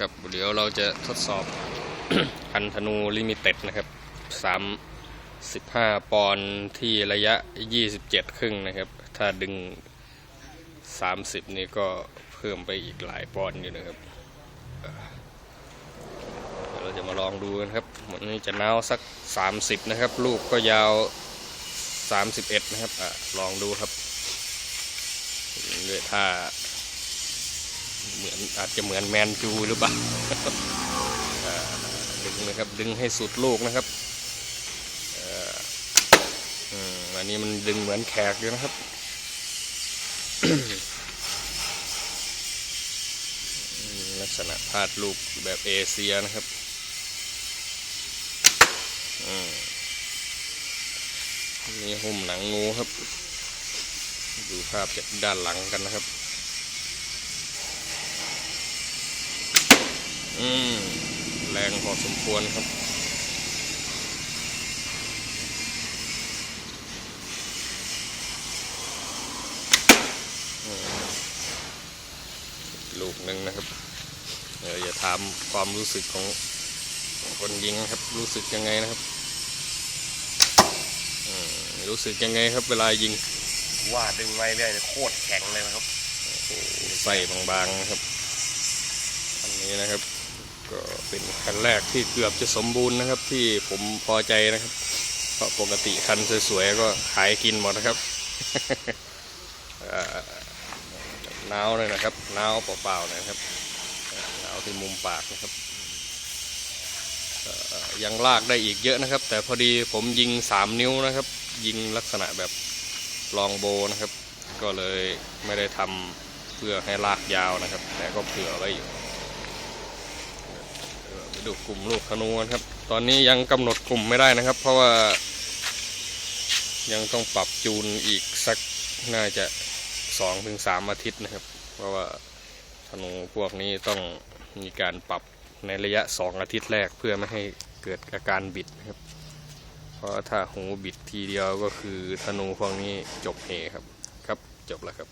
ครับเดี๋ยวเราจะทดสอบคันธนูลิมิเต็ดนะครับสามสิบห้าปอนด์ที่ระยะยี่สิบเจ็ดครึ่งนะครับ ถ้าดึงสามสิบนี่ก็เพิ่มไปอีกหลายปอนด์อยู่นะครับ เราจะมาลองดูกันครับวันนี้จะนาวสักสามสิบนะครับ ลูกก็ยาวสามสิบเอ็ดนะครับอลองดูครับด้วยท่า เหมือนอาจจะเหมือนแมนจูหรือเปล่าดึงนะครับดึงให้สุดลูกนะครับอันนี้มันดึงเหมือนแขกอยู่นะครับลักษณะพาดลูกแบบเอเชียนะครับอืมนี่หุ้มหนังงูครับ ดูภาพจากด้านหลังกันนะครับ อืมแรงพอสมควรครับอืมลูกหนึ่งนะครับ เดี๋ยวอย่าถามความรู้สึกของคนยิงนะครับ รู้สึกยังไงนะครับอืมรู้สึกยังไงครับ เวลายิง ว่าดึงไว้เรื่อยโคตรแข็งเลยนะครับใส่บางๆนะครับอันนี้นะครับ ก็เป็นคันแรกที่เกือบจะสมบูรณ์นะครับที่ผมพอใจนะครับ เพราะปกติคันสวยๆก็ขายกินหมดนะครับหนาวเลยนะครับหนาวเปล่าๆนะครับหนาวที่มุมปากนะครับยังลากได้อีกเยอะนะครับ แต่พอดีผมยิง 3 นิ้วนะครับ ยิงลักษณะแบบลองโบนะครับ ก็เลยไม่ได้ทำเพื่อให้ลากยาวนะครับ แต่ก็เผื่อไว้อยู่ ดูกลุ่มลูกธนูนครับ ตอนนี้ยังกำหนดกลุ่มไม่ได้นะครับ เพราะว่า ยังต้องปรับจูนอีกสักน่าจะสองถึงสามอาทิตย์นะครับ เพราะว่าธนูพวกนี้ต้องมีการปรับในระยะสองอาทิตย์แรกเพื่อไม่ให้เกิดอาการบิดนะครับ เพราะถ้าหูบิดทีเดียวก็คือธนูพวกนี้จบเหครับครับจบแล้วครับ